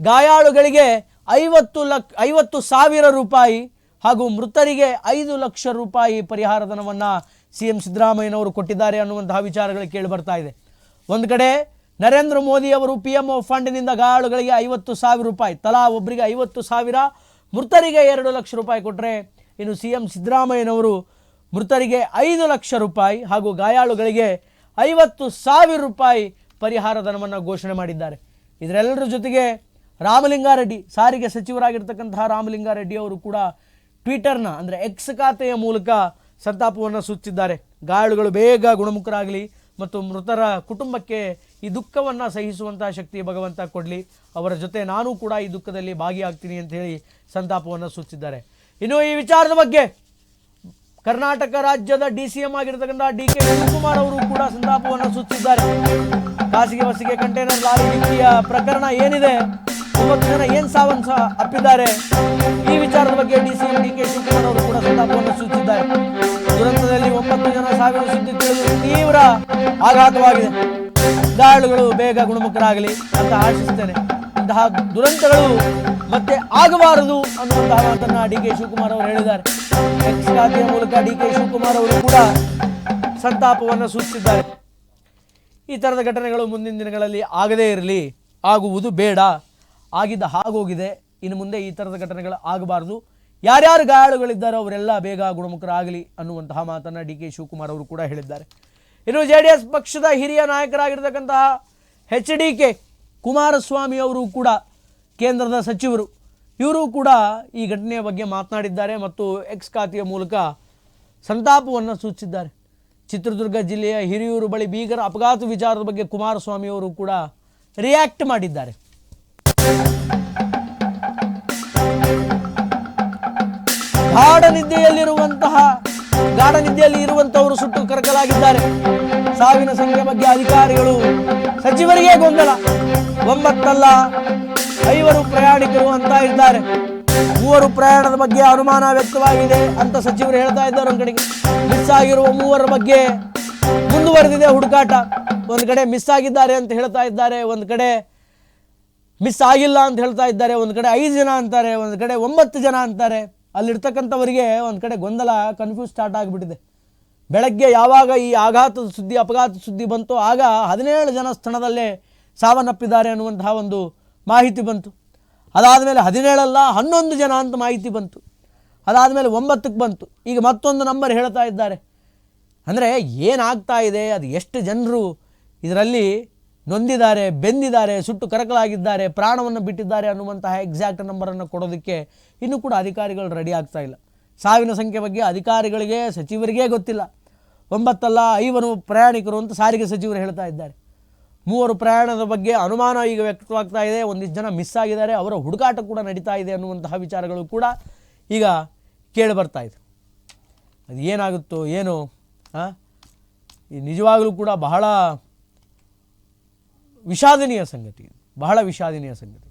ಗಾಯಾಳುಗಳಿಗೆ ಐವತ್ತು ಲಕ್, ಐವತ್ತು ಸಾವಿರ ರೂಪಾಯಿ ಹಾಗೂ ಮೃತರಿಗೆ ಐದು ಲಕ್ಷ ರೂಪಾಯಿ ಪರಿಹಾರ ಧನವನ್ನು ಸಿ ಎಂ ಸಿದ್ದರಾಮಯ್ಯನವರು ಕೊಟ್ಟಿದ್ದಾರೆ ಅನ್ನುವಂತಹ ವಿಚಾರಗಳು ಕೇಳಿ ಬರ್ತಾ ಇದೆ. ಒಂದು ಕಡೆ ನರೇಂದ್ರ ಮೋದಿ ಅವರು ಪಿ ಎಂ ಒ ಫಂಡ್ನಿಂದ ಗಾಯಾಳುಗಳಿಗೆ ಐವತ್ತು ಸಾವಿರ ರೂಪಾಯಿ, ತಲಾ ಒಬ್ಬರಿಗೆ ಐವತ್ತು ಸಾವಿರ, ಮೃತರಿಗೆ ಎರಡು ಲಕ್ಷ ರೂಪಾಯಿ ಕೊಟ್ಟರೆ ಇನ್ನು ಸಿ ಎಂ ಸಿದ್ದರಾಮಯ್ಯನವರು ಮೃತರಿಗೆ ಐದು ಲಕ್ಷ ರೂಪಾಯಿ ಹಾಗೂ ಗಾಯಾಳುಗಳಿಗೆ ಐವತ್ತು ಸಾವಿರ ರೂಪಾಯಿ ಪರಿಹಾರ ಧನವನ್ನು ಘೋಷಣೆ ಮಾಡಿದ್ದಾರೆ. ಇದರೆಲ್ಲರ ಜೊತೆಗೆ ರಾಮಲಿಂಗಾರೆಡ್ಡಿ ಸಾರಿಗೆ ಸಚಿವರಾಗಿರ್ತಕ್ಕಂತಹ ರಾಮಲಿಂಗಾರೆಡ್ಡಿ ಅವರು ಕೂಡ ಟ್ವಿಟರ್ನ, ಅಂದರೆ ಎಕ್ಸ್ ಖಾತೆಯ ಮೂಲಕ ಸಂತಾಪವನ್ನು ಸೂಚಿಸಿದ್ದಾರೆ. ಗಾಯಾಳುಗಳು ಬೇಗ ಗುಣಮುಖರಾಗಲಿ ಮತ್ತು ಮೃತರ ಕುಟುಂಬಕ್ಕೆ ಈ ದುಃಖವನ್ನು ಸಹಿಸುವಂತಹ ಶಕ್ತಿ ಭಗವಂತ ಕೊಡಲಿ. ಅವರ ಜೊತೆ ನಾನು ಕೂಡ ಈ ದುಃಖದಲ್ಲಿ ಭಾಗಿಯಾಗ್ತೀನಿ ಅಂತ ಹೇಳಿ ಸಂತಾಪವನ್ನು ಸೂಚಿಸಿದ್ದಾರೆ. ಇನ್ನು ಈ ವಿಚಾರದ ಬಗ್ಗೆ ಕರ್ನಾಟಕ ರಾಜ್ಯದ ಡಿ ಸಿ ಎಂ ಆಗಿರ್ತಕ್ಕಂಥ ಡಿ ಕೆ ಶಿವಕುಮಾರ್ ಅವರು ಕೂಡ ಸಂತಾಪವನ್ನು ಸೂಚಿಸಿದ್ದಾರೆ. ಖಾಸಗಿ ಬಸ್ಸಿಗೆ ಕಂಟೈನರ್ ಲಾರಿ ಪ್ರಕರಣ ಏನಿದೆ? ಒಂಬತ್ತು ಜನ ಏನ್ ಸಾವನ್ನ ಸಹ ಅಪ್ಪಿದ್ದಾರೆ. ಈ ವಿಚಾರದ ಬಗ್ಗೆ D C D K Shivakumar ಅವರು ಕೂಡ ಸಂತಾಪವನ್ನು ಸೂಚಿಸಿದ್ದಾರೆ ದುರಂತದಲ್ಲಿ ಒಂಬತ್ತು ಜನ ಸಾವಿನ ಸುದ್ದಿ ತಿಳಿದು ತೀವ್ರ ಆಘಾತವಾಗಿದೆ. ಗಾಯಾಳುಗಳು ಬೇಗ ಗುಣಮುಖರಾಗಲಿ ಅಂತ ಆಶಿಸುತ್ತೇನೆ ಇಂತಹ ದುರಂತಗಳು ಮತ್ತೆ ಆಗಬಾರದು ಅನ್ನುವಂತಹ ಮಾತನ್ನ ಡಿ ಕೆ ಶಿವಕುಮಾರ್ ಅವರು ಹೇಳಿದ್ದಾರೆ. ಎಕ್ಸ್ ಖಾತೆಯ ಮೂಲಕ ಡಿ ಕೆ ಶಿವಕುಮಾರ್ ಅವರು ಕೂಡ ಸಂತಾಪವನ್ನು ಸೂಚಿಸಿದ್ದಾರೆ. ಈ ಥರದ ಘಟನೆಗಳು ಮುಂದಿನ ದಿನಗಳಲ್ಲಿ ಆಗದೇ ಇರಲಿ, ಆಗುವುದು ಬೇಡ. ಆಗಿದ್ದ ಹಾಗೋಗಿದೆ. ಇನ್ನು ಮುಂದೆ ಈ ಥರದ ಘಟನೆಗಳು ಆಗಬಾರ್ದು. ಯಾರ್ಯಾರು ಗಾಯಾಳುಗಳಿದ್ದಾರೋ ಅವರೆಲ್ಲ ಬೇಗ ಗುಣಮುಖರಾಗಲಿ ಅನ್ನುವಂತಹ ಮಾತನ್ನು ಡಿ ಕೆ ಶಿವಕುಮಾರ್ ಅವರು ಕೂಡ ಹೇಳಿದ್ದಾರೆ. ಇನ್ನು ಜೆ ಡಿ ಎಸ್ ಪಕ್ಷದ ಹಿರಿಯ ನಾಯಕರಾಗಿರ್ತಕ್ಕಂತಹ ಎಚ್ ಡಿ ಕೆ ಕುಮಾರಸ್ವಾಮಿ ಅವರು ಕೂಡ ಕೇಂದ್ರದ ಸಚಿವರು. ಇವರು ಕೂಡ ಈ ಘಟನೆಯ ಬಗ್ಗೆ ಮಾತನಾಡಿದ್ದಾರೆ ಮತ್ತು ಎಕ್ಸ್ ಖಾತೆಯ ಮೂಲಕ ಸಂತಾಪವನ್ನು ಸೂಚಿಸಿದ್ದಾರೆ. ಚಿತ್ರದುರ್ಗ ಜಿಲ್ಲೆಯ ಹಿರಿಯೂರು ಬಳಿ ಬೀಗರ ಅಪಘಾತ ವಿಚಾರದ ಬಗ್ಗೆ ಕುಮಾರಸ್ವಾಮಿ ಅವರು ಕೂಡ ರಿಯಾಕ್ಟ್ ಮಾಡಿದ್ದಾರೆ. ಗಾಢ ನಿದ್ದೆಯಲ್ಲಿರುವಂತಹ ಗಾಢ ನಿದ್ದೆಯಲ್ಲಿ ಇರುವಂತವರು ಸುಟ್ಟು ಕರಕಲಾಗಿದ್ದಾರೆ. ಸಾವಿನ ಸಂಖ್ಯೆ ಬಗ್ಗೆ ಅಧಿಕಾರಿಗಳು ಸಚಿವರಿಗೆ ಗೊಂದಲ. ಒಂಬತ್ತಲ್ಲ ಐವರು ಪ್ರಯಾಣಿಕರು ಅಂತ ಇದ್ದಾರೆ. ಮೂವರು ಪ್ರಯಾಣದ ಬಗ್ಗೆ ಅನುಮಾನ ವ್ಯಕ್ತವಾಗಿದೆ ಅಂತ ಸಚಿವರು ಹೇಳ್ತಾ ಇದ್ದಾರೆ ಒಂದ್ ಕಡೆಗೆ. ಮಿಸ್ ಆಗಿರುವ ಮೂವರ ಬಗ್ಗೆ ಮುಂದುವರೆದಿದೆ ಹುಡುಕಾಟ. ಒಂದು ಕಡೆ ಮಿಸ್ ಆಗಿದ್ದಾರೆ ಅಂತ ಹೇಳ್ತಾ ಇದ್ದಾರೆ. ಒಂದು ಕಡೆ ಮಿಸ್ ಆಗಿಲ್ಲ ಅಂತ ಹೇಳ್ತಾ ಇದ್ದಾರೆ. ಒಂದು ಕಡೆ ಐದು ಜನ ಅಂತಾರೆ, ಒಂದು ಕಡೆ ಒಂಬತ್ತು ಜನ ಅಂತಾರೆ. ಅಲ್ಲಿರ್ತಕ್ಕಂಥವರಿಗೆ ಒಂದು ಕಡೆ ಗೊಂದಲ ಕನ್ಫ್ಯೂಸ್ ಸ್ಟಾರ್ಟ್ ಆಗಿಬಿಟ್ಟಿದೆ. ಬೆಳಗ್ಗೆ ಯಾವಾಗ ಈ ಆಘಾತದ ಸುದ್ದಿ, ಅಪಘಾತ ಸುದ್ದಿ ಬಂತು ಆಗ ಹದಿನೇಳು ಜನ ಸ್ಥಳದಲ್ಲೇ ಸಾವನ್ನಪ್ಪಿದ್ದಾರೆ ಅನ್ನುವಂತಹ ಒಂದು ಮಾಹಿತಿ ಬಂತು. ಅದಾದಮೇಲೆ ಹದಿನೇಳಲ್ಲ ಹನ್ನೊಂದು ಜನ ಅಂತ ಮಾಹಿತಿ ಬಂತು. ಅದಾದಮೇಲೆ ಒಂಬತ್ತಕ್ಕೆ ಬಂತು. ಈಗ ಮತ್ತೊಂದು ನಂಬರ್ ಹೇಳ್ತಾ ಇದ್ದಾರೆ. ಅಂದರೆ ಏನಾಗ್ತಾ ಇದೆ, ಅದು ಎಷ್ಟು ಜನರು ಇದರಲ್ಲಿ ನೊಂದಿದ್ದಾರೆ, ಬೆಂದಿದ್ದಾರೆ, ಸುಟ್ಟು ಕರಕಲಾಗಿದ್ದಾರೆ, ಪ್ರಾಣವನ್ನು ಬಿಟ್ಟಿದ್ದಾರೆ ಅನ್ನುವಂತಹ ಎಕ್ಸಾಕ್ಟ್ ನಂಬರನ್ನು ಕೊಡೋದಕ್ಕೆ ಇನ್ನೂ ಕೂಡ ಅಧಿಕಾರಿಗಳು ರೆಡಿ ಆಗ್ತಾ ಇಲ್ಲ. ಸಾವಿನ ಸಂಖ್ಯೆ ಬಗ್ಗೆ ಅಧಿಕಾರಿಗಳಿಗೆ, ಸಚಿವರಿಗೇ ಗೊತ್ತಿಲ್ಲ. ಒಂಬತ್ತಲ್ಲ ಐವರು ಪ್ರಯಾಣಿಕರು ಅಂತ ಸಾರಿಗೆ ಸಚಿವರು ಹೇಳ್ತಾ ಇದ್ದಾರೆ. ಮೂವರು ಪ್ರಯಾಣದ ಬಗ್ಗೆ ಅನುಮಾನ ಈಗ ವ್ಯಕ್ತವಾಗ್ತಾ ಇದೆ, ಒಂದಿಷ್ಟು ಜನ ಮಿಸ್ ಆಗಿದ್ದಾರೆ, ಅವರ ಹುಡುಕಾಟ ಕೂಡ ನಡೀತಾ ಇದೆ ಅನ್ನುವಂತಹ ವಿಚಾರಗಳು ಕೂಡ ಈಗ ಕೇಳಿ ಬರ್ತಾ ಇದೆ. ಅದು ಏನಾಗುತ್ತೋ ಏನು ನಿಜವಾಗಲೂ ಕೂಡ ಬಹಳ ವಿಷಾದನೀಯ ಸಂಗತಿ. ಬಹಳ ವಿಷಾದನೀಯ ಸಂಗತಿ.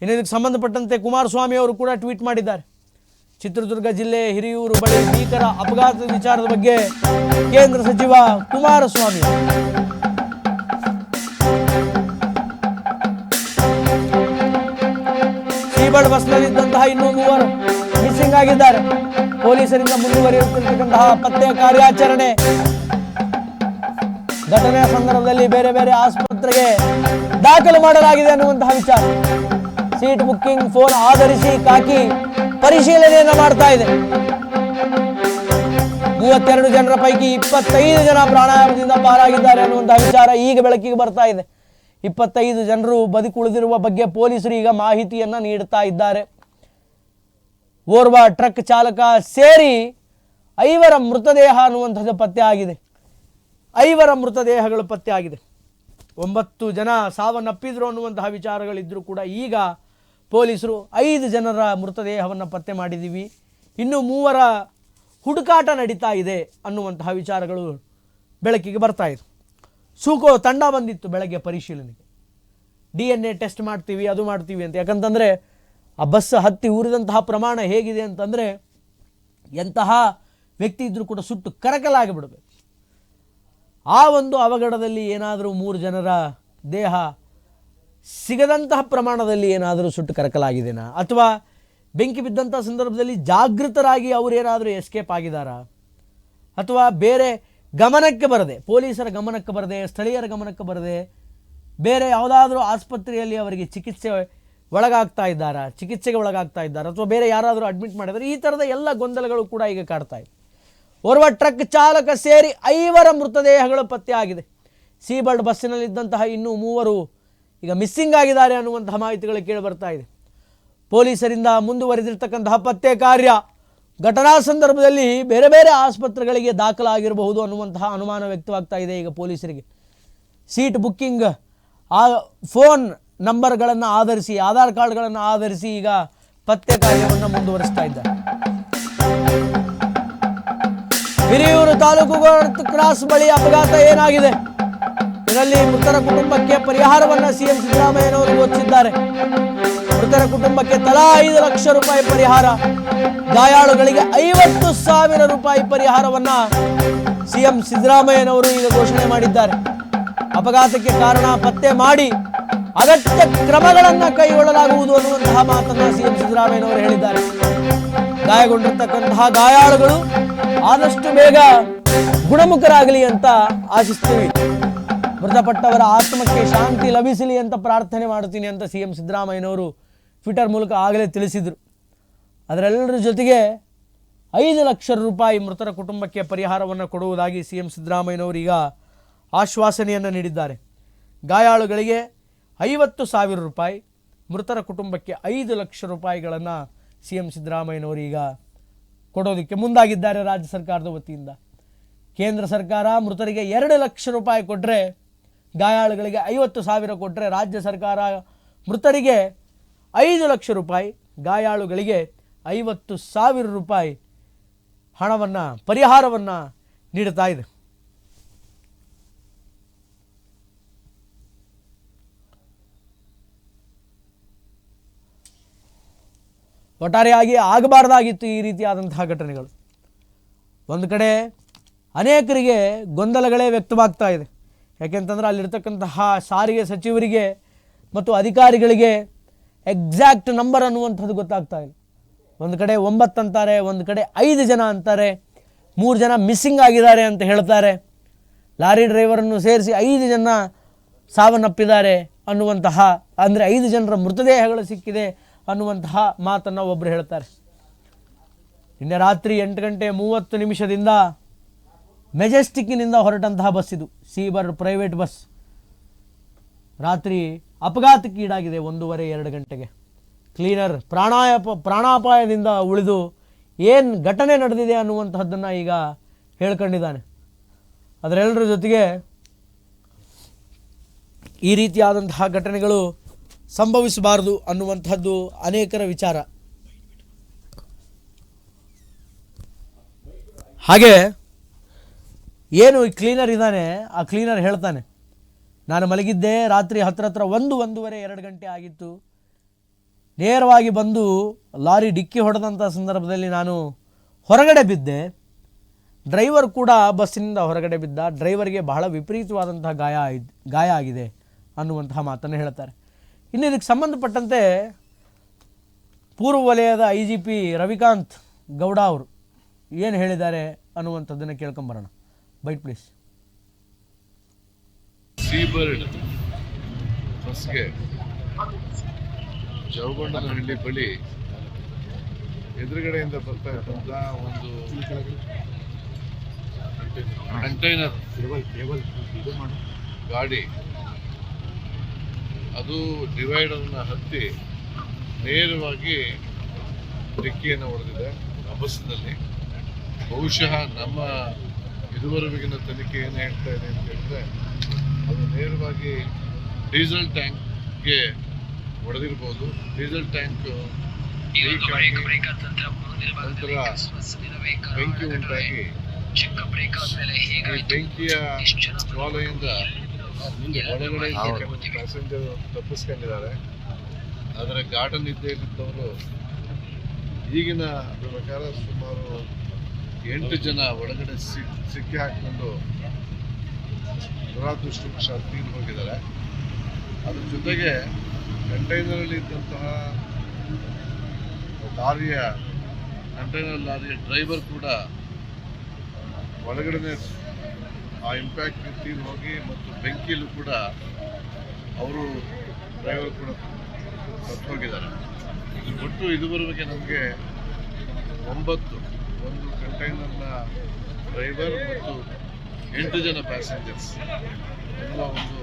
ಇನ್ನು ಇದಕ್ಕೆ ಸಂಬಂಧಪಟ್ಟಂತೆ ಕುಮಾರಸ್ವಾಮಿ ಅವರು ಕೂಡ ಟ್ವೀಟ್ ಮಾಡಿದ್ದಾರೆ. ಚಿತ್ರದುರ್ಗ ಜಿಲ್ಲೆ ಹಿರಿಯೂರು ಬಳಿ ಭೀಕರ ಅಪಘಾತದ ವಿಚಾರದ ಬಗ್ಗೆ ಕೇಂದ್ರ ಸಚಿವ ಕುಮಾರಸ್ವಾಮಿ ಸೀಬಳ್ ಬಸ್ನಲ್ಲಿದ್ದಂತಹ ಇನ್ನೂ ಮೂವರು ಮಿಸ್ಸಿಂಗ್ ಆಗಿದ್ದಾರೆ. ಪೊಲೀಸರಿಂದ ಮುಂದುವರಿಯುತ್ತಿರತಕ್ಕಂತಹ ಪತ್ತೆ ಕಾರ್ಯಾಚರಣೆ ಘಟನೆಯ ಸಂದರ್ಭದಲ್ಲಿ ಬೇರೆ ಬೇರೆ ಆಸ್ಪತ್ರೆಗೆ ದಾಖಲು ಮಾಡಲಾಗಿದೆ ಅನ್ನುವಂತಹ ವಿಚಾರ. ಸೀಟ್ ಬುಕ್ಕಿಂಗ್ ಫೋನ್ ಆಧರಿಸಿ ಕಾಕಿ ಪರಿಶೀಲನೆಯನ್ನು ಮಾಡ್ತಾ ಇದೆ. ಮೂವತ್ತೆರಡು ಜನರ ಪೈಕಿ ಇಪ್ಪತ್ತೈದು ಜನ ಪ್ರಾಣಾಯಾಮದಿಂದ ಪಾರಾಗಿದ್ದಾರೆ ಅನ್ನುವಂತಹ ವಿಚಾರ ಈಗ ಬೆಳಕಿಗೆ ಬರ್ತಾ ಇದೆ. ಇಪ್ಪತ್ತೈದು ಜನರು ಬದುಕುಳಿದಿರುವ ಬಗ್ಗೆ ಪೊಲೀಸರು ಈಗ ಮಾಹಿತಿಯನ್ನ ನೀಡುತ್ತಾ ಇದ್ದಾರೆ. ಓರ್ವ ಟ್ರಕ್ ಚಾಲಕ ಸೇರಿ ಐವರ ಮೃತದೇಹ ಅನ್ನುವಂಥದ್ದು ಪತ್ತೆ ಆಗಿದೆ. ಐವರ ಮೃತದೇಹಗಳು ಪತ್ತೆ ಆಗಿದೆ ಒಂಬತ್ತು ಜನ ಸಾವನ್ನಪ್ಪಿದ್ರು ಅನ್ನುವಂತಹ ವಿಚಾರಗಳಿದ್ದರೂ ಕೂಡ ಈಗ ಪೊಲೀಸರು ಐದು ಜನರ ಮೃತದೇಹವನ್ನು ಪತ್ತೆ ಮಾಡಿದ್ದೀವಿ. ಇನ್ನು ಮೂವರ ಹುಡುಕಾಟ ನಡೀತಾ ಇದೆ ಅನ್ನುವಂತಹ ವಿಚಾರಗಳು ಬೆಳಕಿಗೆ ಬರ್ತಾ ಇದೆ. ಸೂಕೋ ತಂಡ ಬಂದಿತ್ತು ಬೆಳಗ್ಗೆ ಪರಿಶೀಲನೆಗೆ. ಡಿ ಎನ್ ಎ ಟೆಸ್ಟ್ ಮಾಡ್ತೀವಿ, ಅದು ಮಾಡ್ತೀವಿ ಅಂತ. ಯಾಕಂತಂದರೆ ಆ ಬಸ್ ಹತ್ತಿ ಉರಿದಂತಹ ಪ್ರಮಾಣ ಹೇಗಿದೆ ಅಂತಂದರೆ ಎಂತಹ ವ್ಯಕ್ತಿ ಇದ್ದರೂ ಕೂಡ ಸುಟ್ಟು ಕರಕಲಾಗಿ ಬಿಡಬೇಕು ಆ ಒಂದು ಅವಘಡದಲ್ಲಿ ಏನಾದರೂ ಮೂರು ಜನರ ದೇಹ ಸಿಗದಂತಹ ಪ್ರಮಾಣದಲ್ಲಿ ಏನಾದರೂ ಸುಟ್ಟು ಕರಕಲಾಗಿದೆನಾ? ಅಥವಾ ಬೆಂಕಿ ಬಿದ್ದಂಥ ಸಂದರ್ಭದಲ್ಲಿ ಜಾಗೃತರಾಗಿ ಅವರೇನಾದರೂ ಎಸ್ಕೇಪ್ ಆಗಿದ್ದಾರಾ? ಅಥವಾ ಬೇರೆ ಗಮನಕ್ಕೆ ಬರದೆ, ಪೊಲೀಸರ ಗಮನಕ್ಕೆ ಬರದೆ, ಸ್ಥಳೀಯರ ಗಮನಕ್ಕೆ ಬರದೆ ಬೇರೆ ಯಾವುದಾದ್ರೂ ಆಸ್ಪತ್ರೆಯಲ್ಲಿ ಅವರಿಗೆ ಚಿಕಿತ್ಸೆ ಒಳಗಾಗ್ತಾ ಇದ್ದಾರಾ? ಚಿಕಿತ್ಸೆಗೆ ಒಳಗಾಗ್ತಾ ಇದ್ದಾರಾ? ಅಥವಾ ಬೇರೆ ಯಾರಾದರೂ ಅಡ್ಮಿಟ್ ಮಾಡಿದರೆ ಈ ಥರದ ಎಲ್ಲ ಗೊಂದಲಗಳು ಕೂಡ ಈಗ ಕಾಡ್ತಾ ಓರ್ವ ಟ್ರಕ್ ಚಾಲಕ ಸೇರಿ ಐವರ ಮೃತದೇಹಗಳು ಪತ್ತೆಯಾಗಿದೆ. ಸೀಬರ್ಡ್ ಬಸ್ಸಿನಲ್ಲಿದ್ದಂತಹ ಇನ್ನೂ ಮೂವರು ಈಗ ಮಿಸ್ಸಿಂಗ್ ಆಗಿದ್ದಾರೆ ಅನ್ನುವಂತಹ ಮಾಹಿತಿಗಳು ಕೇಳಿ ಬರ್ತಾ ಇದೆ. ಪೊಲೀಸರಿಂದ ಮುಂದುವರೆದಿರ್ತಕ್ಕಂತಹ ಪತ್ತೆ ಕಾರ್ಯ ಘಟನಾ ಸಂದರ್ಭದಲ್ಲಿ ಬೇರೆ ಬೇರೆ ಆಸ್ಪತ್ರೆಗಳಿಗೆ ದಾಖಲಾಗಿರಬಹುದು ಅನ್ನುವಂತಹ ಅನುಮಾನ ವ್ಯಕ್ತವಾಗ್ತಾ ಇದೆ ಈಗ ಪೊಲೀಸರಿಗೆ. ಸೀಟ್ ಬುಕ್ಕಿಂಗ್, ಆ ಫೋನ್ ನಂಬರ್ಗಳನ್ನು ಆಧರಿಸಿ, ಆಧಾರ್ ಕಾರ್ಡ್ಗಳನ್ನು ಆಧರಿಸಿ ಈಗ ಪತ್ತೆ ಕಾರ್ಯವನ್ನು ಮುಂದುವರಿಸ್ತಾ ಇದ್ದಾರೆ. ಹಿರಿಯೂರು ತಾಲೂಕು ಕ್ರಾಸ್ ಬಳಿ ಅಪಘಾತ ಏನಾಗಿದೆ? ಇದರಲ್ಲಿ ಮೃತರ ಕುಟುಂಬಕ್ಕೆ ಪರಿಹಾರವನ್ನ ಸಿಎಂ ಸಿದ್ದರಾಮಯ್ಯನವರು ಘೋಷಿಸಿದ್ದಾರೆ ಮೃತರ ಕುಟುಂಬಕ್ಕೆ ತಲಾ ಐದು ಲಕ್ಷ ರೂಪಾಯಿ ಪರಿಹಾರ. ಗಾಯಾಳುಗಳಿಗೆ ಐವತ್ತು ಸಾವಿರ ರೂಪಾಯಿ ಪರಿಹಾರವನ್ನ ಸಿಎಂ ಸಿದ್ದರಾಮಯ್ಯನವರು ಈಗ ಘೋಷಣೆ ಮಾಡಿದ್ದಾರೆ. ಅಪಘಾತಕ್ಕೆ ಕಾರಣ ಪತ್ತೆ ಮಾಡಿ ಅಗತ್ಯ ಕ್ರಮಗಳನ್ನು ಕೈಗೊಳ್ಳಲಾಗುವುದು ಅನ್ನುವಂತಹ ಮಾತನ್ನ ಸಿಎಂ ಸಿದ್ದರಾಮಯ್ಯನವರು ಹೇಳಿದ್ದಾರೆ. ಗಾಯಗೊಂಡಿರ್ತಕ್ಕಂತಹ ಗಾಯಾಳುಗಳು ಆದಷ್ಟು ಬೇಗ ಗುಣಮುಖರಾಗಲಿ ಅಂತ ಆಶಿಸ್ತೀವಿ. ಮೃತಪಟ್ಟವರ ಆತ್ಮಕ್ಕೆ ಶಾಂತಿ ಲಭಿಸಲಿ ಅಂತ ಪ್ರಾರ್ಥನೆ ಮಾಡುತ್ತೀನಿ ಅಂತ ಸಿ ಎಂ ಸಿದ್ದರಾಮಯ್ಯನವರು ಟ್ವಿಟರ್ ಮೂಲಕ ಆಗಲೇ ತಿಳಿಸಿದರು. ಅದರೆಲ್ಲರ ಜೊತೆಗೆ ಐದು ಲಕ್ಷ ರೂಪಾಯಿ ಮೃತರ ಕುಟುಂಬಕ್ಕೆ ಪರಿಹಾರವನ್ನು ಕೊಡುವುದಾಗಿ ಸಿ ಎಂ ಸಿದ್ದರಾಮಯ್ಯನವರು ಈಗ ಆಶ್ವಾಸನೆಯನ್ನು ನೀಡಿದ್ದಾರೆ. ಗಾಯಾಳುಗಳಿಗೆ ಐವತ್ತು ಸಾವಿರ ರೂಪಾಯಿ, ಮೃತರ ಕುಟುಂಬಕ್ಕೆ ಐದು ಲಕ್ಷ ರೂಪಾಯಿಗಳನ್ನು ಸಿ ಎಂ ಸಿದ್ದರಾಮಯ್ಯನವರು ಈಗ ಕೊಡೋದಕ್ಕೆ ಮುಂದಾಗಿದ್ದಾರೆ ರಾಜ್ಯ ಸರ್ಕಾರದ ವತಿಯಿಂದ. ಕೇಂದ್ರ ಸರ್ಕಾರ ಮೃತರಿಗೆ ಎರಡು ಲಕ್ಷ ರೂಪಾಯಿ ಕೊಟ್ಟರೆ ಗಾಯಾಳುಗಳಿಗೆ ಐವತ್ತು ಸಾವಿರ ಕೊಟ್ಟರೆ ರಾಜ್ಯ ಸರ್ಕಾರ ಮೃತರಿಗೆ ಐದು ಲಕ್ಷ ರೂಪಾಯಿ, ಗಾಯಾಳುಗಳಿಗೆ ಐವತ್ತು ಸಾವಿರ ರೂಪಾಯಿ ಹಣವನ್ನು, ಪರಿಹಾರವನ್ನು ನೀಡುತ್ತಾ ಇದೆ. ಒಟ್ಟಾರೆಯಾಗಿ ಆಗಬಾರ್ದಾಗಿತ್ತು ಈ ರೀತಿಯಾದಂತಹ ಘಟನೆಗಳು. ಒಂದು ಕಡೆ ಅನೇಕರಿಗೆ ಗೊಂದಲಗಳೇ ವ್ಯಕ್ತವಾಗ್ತಾ ಇದೆ. ಯಾಕೆಂತಂದ್ರೆ ಅಲ್ಲಿರ್ತಕ್ಕಂತಹ ಸಾರಿಗೆ ಸಚಿವರಿಗೆ ಮತ್ತು ಅಧಿಕಾರಿಗಳಿಗೆ ಎಕ್ಸಾಕ್ಟ್ ನಂಬರ್ ಅನ್ನುವಂಥದ್ದು ಗೊತ್ತಾಗ್ತಾ ಇಲ್ಲ. ಒಂದು ಕಡೆ ಒಂಬತ್ತು ಅಂತಾರೆ, ಒಂದು ಕಡೆ ಐದು ಜನ ಅಂತಾರೆ, ಮೂರು ಜನ ಮಿಸ್ಸಿಂಗ್ ಆಗಿದ್ದಾರೆ ಅಂತ ಹೇಳ್ತಾರೆ. ಲಾರಿ ಡ್ರೈವರನ್ನು ಸೇರಿಸಿ ಐದು ಜನ ಸಾವನ್ನಪ್ಪಿದ್ದಾರೆ ಅನ್ನುವಂತಹ, ಅಂದರೆ ಐದು ಜನರ ಮೃತದೇಹಗಳು ಸಿಕ್ಕಿದೆ. ಅನ್ನುವಂತಹ ಮಾತನ್ನು ಒಬ್ಬರು ಹೇಳ್ತಾರೆ. ನಿನ್ನೆ ರಾತ್ರಿ ಎಂಟು ಗಂಟೆ ಮೂವತ್ತು ನಿಮಿಷದಿಂದ ಮೆಜೆಸ್ಟಿಕ್ಕಿನಿಂದ ಹೊರಟಂತಹ ಬಸ್ ಇದು, ಸೀಬರ್ ಪ್ರೈವೇಟ್ ಬಸ್. ರಾತ್ರಿ ಅಪಘಾತಕ್ಕೀಡಾಗಿದೆ ಒಂದೂವರೆ ಎರಡು ಗಂಟೆಗೆ. ಕ್ಲೀನರ್ ಪ್ರಾಣಾಯಪ, ಪ್ರಾಣಾಪಾಯದಿಂದ ಉಳಿದು ಏನು ಘಟನೆ ನಡೆದಿದೆ ಅನ್ನುವಂತಹದ್ದನ್ನು ಈಗ ಹೇಳ್ಕೊಂಡಿದ್ದಾನೆ. ಅದರೆಲ್ಲರ ಜೊತೆಗೆ ಈ ರೀತಿಯಾದಂತಹ ಘಟನೆಗಳು ಸಂಭವಿಸಬಾರದು ಅನ್ನುವಂಥದ್ದು ಅನೇಕರ ವಿಚಾರ. ಹಾಗೆ ಏನು ಈ ಕ್ಲೀನರ್ ಇದ್ದಾನೆ, ಆ ಕ್ಲೀನರ್ ಹೇಳ್ತಾನೆ, ನಾನು ಮಲಗಿದ್ದೆ ರಾತ್ರಿ ಹತ್ರ ಹತ್ರ ಒಂದು, ಒಂದೂವರೆ, ಎರಡು ಗಂಟೆ ಆಗಿತ್ತು. ನೇರವಾಗಿ ಬಂದು ಲಾರಿ ಡಿಕ್ಕಿ ಹೊಡೆದಂಥ ಸಂದರ್ಭದಲ್ಲಿ ನಾನು ಹೊರಗಡೆ ಬಿದ್ದೆ. ಡ್ರೈವರ್ ಕೂಡ ಬಸ್ಸಿನಿಂದ ಹೊರಗಡೆ ಬಿದ್ದ. ಡ್ರೈವರ್ಗೆ ಬಹಳ ವಿಪರೀತವಾದಂತಹ ಗಾಯ ಗಾಯ ಆಗಿದೆ ಅನ್ನುವಂತಹ ಮಾತನ್ನು ಹೇಳ್ತಾರೆ. ಇನ್ನು ಇದಕ್ಕೆ ಸಂಬಂಧಪಟ್ಟಂತೆ ಪೂರ್ವ ವಲಯದ I G P Ravikant Gowda ಅವರು ಏನು ಹೇಳಿದ್ದಾರೆ ಅನ್ನುವಂಥದ್ದನ್ನು ಕೇಳ್ಕೊಂಬರೋಣ. Byte please. ಸೀಬರ್ಡ್ ಬಸ್ಗೆ ಜವಗೊಂಡನಹಳ್ಳಿ ಬಳಿ ಎದುರುಗಡೆಯಿಂದ ಬರ್ತಾ ಇದ್ದಂಥ ಒಂದು ಕಂಟೈನರ್. ಗಾಡಿ ಅದು ಡಿವೈಡರ್ನ ಹತ್ತಿ ನೇರವಾಗಿ ಡಿಕ್ಕಿಯನ್ನು ಹೊಡೆದಿದೆ ಅಬಸದಲ್ಲಿ ಬಹುಶಃ ನಮ್ಮ ಇದುವರೆಗಿನ ತನಿಖೆ ಏನು ಹೇಳ್ತಾ ಇದೆ ಅಂತ ಹೇಳಿದ್ರೆ ಅದು ನೇರವಾಗಿ ಡೀಸೆಲ್ ಟ್ಯಾಂಕ್ಗೆ ಹೊಡೆದಿರ್ಬೋದು. ಡೀಸೆಲ್ ಟ್ಯಾಂಕ್ ನಂತರ ಬೆಂಕಿ ಉಂಟಾಗಿ ಬೆಂಕಿಯ ಜ್ವಾಲೆಯಿಂದ ಪ್ಯಾಸೆಂಜರ್ ತಪ್ಪಿಸ್ಕೊಂಡಿದ್ದಾರೆ. ಆದರೆ ಗಾರ್ಡನ್ ನಿದ್ದೆಯಲ್ಲಿದ್ದವರು ಈಗಿನ ಪ್ರಕಾರ ಸುಮಾರು ಎಂಟು ಜನ ಒಳಗಡೆ ಸಿಕ್ ಸಿಕ್ಕಿ ಹಾಕಿಕೊಂಡು ದುರಾದೃಷ್ಟವಶಾತ್ ತೀರ್ ಹೋಗಿದ್ದಾರೆ. ಅದ್ರ ಜೊತೆಗೆ ಕಂಟೈನರಲ್ಲಿ ಇದ್ದಂತಹ ಲಾರಿಯ ಕಂಟೈನರ್ ಲಾರಿಯ ಡ್ರೈವರ್ ಕೂಡ ಒಳಗಡೆ ಆ ಇಂಪ್ಯಾಕ್ಟ್ ತೀರು ಹೋಗಿ ಮತ್ತು ಬೆಂಕಿಯಲ್ಲೂ ಕೂಡ ಅವರು ಡ್ರೈವರ್ ಕೂಡ ಹೋಗಿದ್ದಾರೆ ಒಟ್ಟು ಇದುವರೆಗೆ ನಮಗೆ ಒಂಬತ್ತು, ಒಂದು ಕಂಟೈನರ್ನ ಡ್ರೈವರ್ ಮತ್ತು ಎಂಟು ಜನ ಪ್ಯಾಸೆಂಜರ್ಸ್ ಎಲ್ಲ ಒಂದು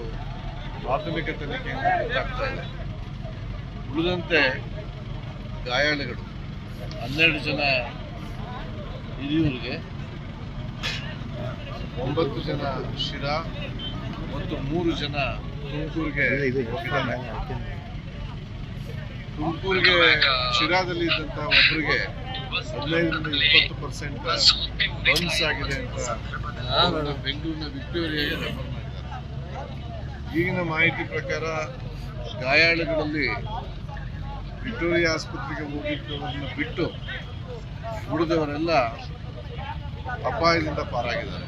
ಪ್ರಾಥಮಿಕ ತನಿಖೆಯಿಂದ ಗೊತ್ತಾಗ್ತಾ ಇದೆ. ಉಳಿದಂತೆ ಗಾಯಾಳುಗಳು, ಹನ್ನೆರಡು ಜನ ಹಿರಿಯೂರಿಗೆ ಒಂಬತ್ತು ಜನ ಶಿರಾ ಮತ್ತು ಮೂರು ಜನ ತುಮಕೂರಿಗೆ ಹೋಗಿದ್ದಾರೆ ತುಮಕೂರಿಗೆ ಶಿರಾದಲ್ಲಿ ಇದ್ದಂಥ ಒಬ್ಬರಿಗೆ ಹದಿನೈದರಿಂದ ಇಪ್ಪತ್ತು ಪರ್ಸೆಂಟ್ ಬನ್ಸ್ ಆಗಿದೆ ಅಂತ ಬೆಂಗಳೂರಿನ ವಿಕ್ಟೋರಿಯಾಗೆ ರೆಫರ್ ಮಾಡಿದ್ದಾರೆ. ಈಗಿನ ಮಾಹಿತಿ ಪ್ರಕಾರ ಗಾಯಾಳುಗಳಲ್ಲಿ ವಿಕ್ಟೋರಿಯಾ ಆಸ್ಪತ್ರೆಗೆ ಹೋಗಿದ್ದವರನ್ನು ಬಿಟ್ಟು ಉಳಿದವರೆಲ್ಲ ಅಪಾಯದಿಂದ ಪಾರಾಗಿದ್ದಾರೆ.